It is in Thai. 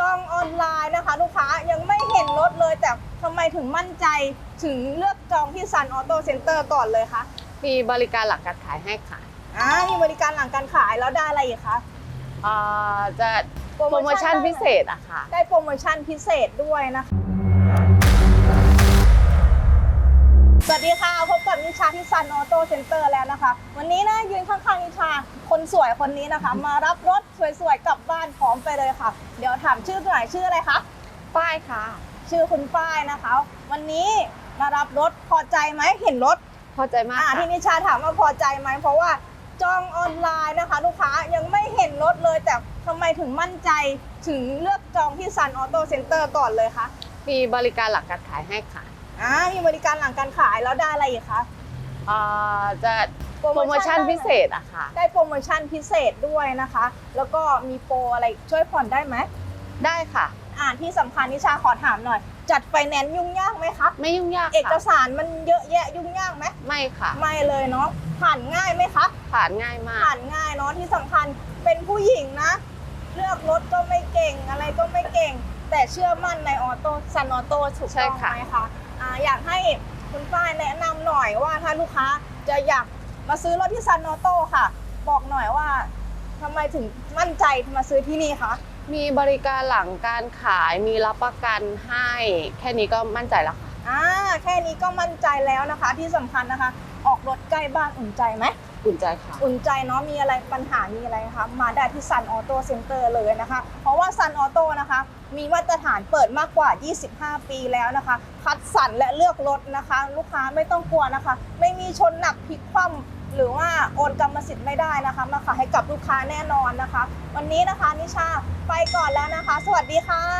จองออนไลน์นะคะ ลูกค้ายังไม่เห็นรถเลย แต่ทำไมถึงมั่นใจถึงเลือกจองที่ซันออโต้เซ็นเตอร์ก่อนเลยคะมีบริการหลังการขายให้ค่ะอ่ามีบริการหลังการขายแล้วได้อะไรอีกคะอ่าจะโปรโมชั่นพิเศษอะค่ะ ได้โปรโมชั่นพิเศษด้วยนะคะ วัสดีค่ะ พบกับนิชาที่ซันออโต้เซ็นเตอร์แล้วนะคะ วันนี้นะยืนข้างๆนิชาคนสวยคนนี้นะคะ มารับรถสวยๆกลับบ้านพร้อมไปเลยค่ะ เดี๋ยวถามชื่อหน่อยชื่ออะไรคะป้ายค่ะ ชื่อคุณป้ายนะคะ วันนี้มารับรถพอใจไหมเห็นรถพอใจมากอ่าค่ะที่นิชาถามว่าพอใจไหมเพราะว่าจองออนไลน์นะคะ ลูกค้ายังไม่เห็นรถเลย แต่ทำไมถึงมั่นใจถึงเลือกจองที่ซันออโต้เซ็นเตอร์ก่อนเลยคะมีบริการหลังการขายให้ค่ะ อ่ามีบริการหลังการขายแล้วได้อะไรอีกคะอ่าจะโปรโมชั่นพิเศษอะค่ะ ได้โปรโมชั่นพิเศษด้วยนะคะ แล้วก็มีโปรอะไรช่วยผ่อนได้ไหมได้ค่ะ อ่าที่สำคัญนิชาขอถามหน่อย จัดไฟแนนซ์ยุ่งยากไหมคะไม่ยุ่งยากเอกค่ะสารมันเยอะแยะยุ่งยากไหมไม่ค่ะ ไม่เลยเนาะผ่านง่ายไหมคะ ผ่านง่ายมาก ผ่านง่ายเนาะที่สำคัญเป็นผู้หญิงนะ เลือกรถก็ไม่เก่งอะไรก็ไม่เก่ง แต่เชื่อมั่นในออโต้ซันออโต้ถูกใช่ต้องค่ะ ไหมคะ อ่าอยากให้คุณป้ายแนะนำหน่อยว่าถ้าลูกค้าจะอยากมาซื้อรถที่ซันออโต้ค่ะ บอกหน่อยว่าทำไมถึงมั่นใจมาซื้อที่นี่คะ มีบริการหลังการขายมีรับประกันให้ แค่นี้ก็มั่นใจแล้วค่ะอ่าแค่นี้ก็มั่นใจแล้วนะคะที่สำคัญนะคะ ออกรถใกล้บ้านอุ่นใจไหม อุ่นใจค่ะ อุ่นใจเนาะมีอะไรปัญหามีอะไรนะคะมาได้ที่ Sun Auto Center เลยนะคะ เพราะว่า Sun Auto นะคะ มีมาตรฐานเปิดมากกว่า 25 ปีแล้วนะคะ คัดสรรและเลือกรถนะคะ ลูกค้าไม่ต้องกลัวนะคะ ไม่มีชนหนักพลิกคว่ำหรือว่าโอนกรรมสิทธิ์ไม่ได้นะคะ มาขายให้กับลูกค้าแน่นอนนะคะ วันนี้นะคะนิชาไปก่อนแล้วนะคะ สวัสดีค่ะ